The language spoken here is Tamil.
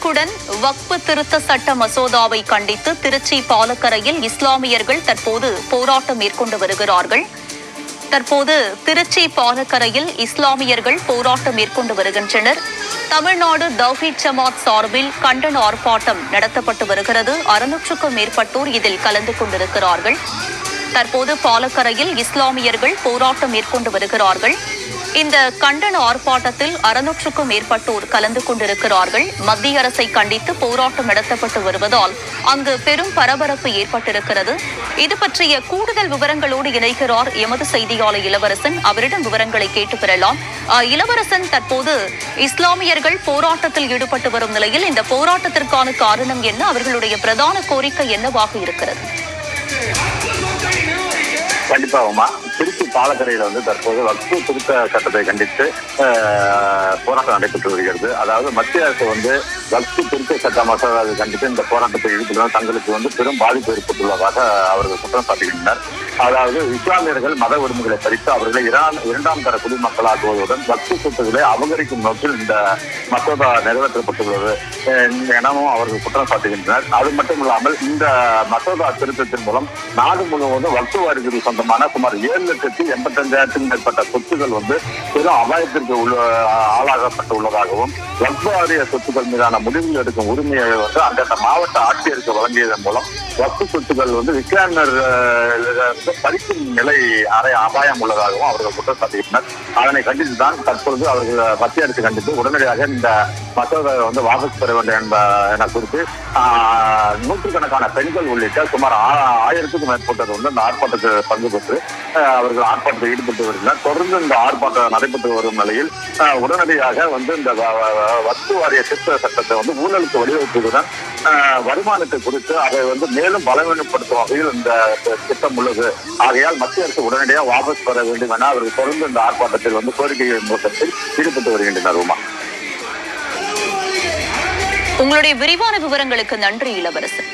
வழக்குடன் வக்பு திருத்த சட்ட மசோதாவை கண்டித்து திருச்சி பாலக்கரையில் இஸ்லாமியர்கள் தற்போது போராட்டம் மேற்கொண்டு வருகிறார்கள். தற்போது திருச்சி பாலக்கரையில் இஸ்லாமியர்கள் போராட்டம் மேற்கொண்டு வருகின்றனர். தமிழ்நாடு தௌஹீத் ஜமாத் சார்பில் கண்டன ஆர்ப்பாட்டம் நடத்தப்பட்டு வருகிறது. அறுநூற்றுக்கும் மேற்பட்டோர் இதில் கலந்து கொண்டிருக்கிறார்கள். தற்போது பாலக்கரையில் இஸ்லாமியர்கள் போராட்டம் மேற்கொண்டு வருகிறார்கள். இந்த கண்டன ஆர்ப்பாட்டத்தில் அறுநூற்றுக்கும் மேற்பட்டோர் கலந்து கொண்டிருக்கிறார்கள். மத்திய அரசை கண்டித்து போராட்டம் நடத்தப்பட்டு வருவதால் அங்கு பெரும் பரபரப்பு ஏற்பட்டிருக்கிறது. இது பற்றிய கூடுதல் விவரங்களோடு இணைகிறார் எமது செய்தியாளர் இளவரசன். அவரிடம் விவரங்களை கேட்டு பெறலாம். அஹ், இளவரசன் தற்போது இஸ்லாமியர்கள் போராட்டத்தில் ஈடுபட்டு வரும் நிலையில் இந்த போராட்டத்திற்கான காரணம் என்ன? அவர்களுடைய பிரதான கோரிக்கை என்னவாக இருக்கிறது? கண்டிப்பாகமா திருச்சி பாலக்கரையில வந்து தற்போது வக்ஃபு திருத்த சட்டத்தை கண்டித்து போராட்டம் நடைபெற்று வருகிறது. அதாவது மத்திய அரசு வந்து வக்ஃபு திருத்த சட்ட மசோதாவை கண்டித்து இந்த போராட்டத்தை ஈடுபடுவது தங்களுக்கு வந்து பெரும் பாதிப்பு ஏற்பட்டுள்ளதாக அவர்கள் குற்றம் சாட்டுகின்றனர். அதாவது இஸ்லாமியர்கள் மத உரிமைகளை பறித்து அவர்களை இரான் இரண்டாம் தர குடிமக்களாக்குவதுடன் பக்தி சொத்துக்களை அபகரிக்கும் நோக்கில் இந்த மசோதா நிறைவேற்றப்பட்டுள்ளது. எனவும் அவர்கள் குற்றம் சாட்டுகின்றனர். அது மட்டும் இல்லாமல் இந்த மசோதா திருத்தத்தின் மூலம் நாடு முழுவதும் வக்து வாரிசுக்கு சொந்தமான சுமார் ஏழு லட்சத்தி எண்பத்தஞ்சாயிரத்துக்கும் மேற்பட்ட சொத்துக்கள் வந்து பெரும் அபாயத்திற்கு உள்ள ஆளாகப்பட்டு உள்ளதாகவும் வக்து வாரிய சொத்துக்கள் மீதான முடிவுகள் எடுக்கும் உரிமையை வந்து அந்தந்த மாவட்ட ஆட்சியருக்கு வழங்கியதன் மூலம் வக்து சொத்துக்கள் வந்து விக்ராமர் அஹ், பறிக்கும் நிலை அறை அபாயம் உள்ளதாகவும் அவர்கள் குற்றம் சாட்டுகின்றனர் அதனை கண்டித்துதான் தற்பொழுது அவர்கள் மத்திய அரசு கண்டித்து உடனடியாக இந்த மசோதாவை வந்து வாபஸ் பெற வேண்டும் என்ப என குறித்து ஆஹ், நூற்றுக்கணக்கான பெண்கள் உள்ளிட்ட சுமார் ஆயிரத்துக்கும் மேற்பட்டது வந்து இந்த ஆர்ப்பாட்டத்தில் பங்கு பெற்று அவர்கள் ஆர்ப்பாட்டத்தில் ஈடுபட்டு வருகின்றனர். தொடர்ந்து இந்த ஆர்ப்பாட்டம் நடைபெற்று வரும் நிலையில் ஆஹ், உடனடியாக வந்து இந்த வ- வஸ்து வாரிய திருத்த சட்டத்தை வந்து ஊழலுக்கு வழிவகுப்பதுடன் வருமானத்தை குறித்து அதை வந்து மேலும் பலவீனப்படுத்தும் வகையில் இந்த திட்டம் உள்ளது. ஆகையால் மத்திய அரசு உடனடியாக வாபஸ் பெற வேண்டும் என அவர்கள் தொடர்ந்து இந்த ஆர்ப்பாட்டத்தில் வந்து கோரிக்கை முழக்கத்தில் ஈடுபட்டு வருகின்றனர் உமா. உங்களுடைய விரிவான விவரங்களுக்கு நன்றி இளவரசன்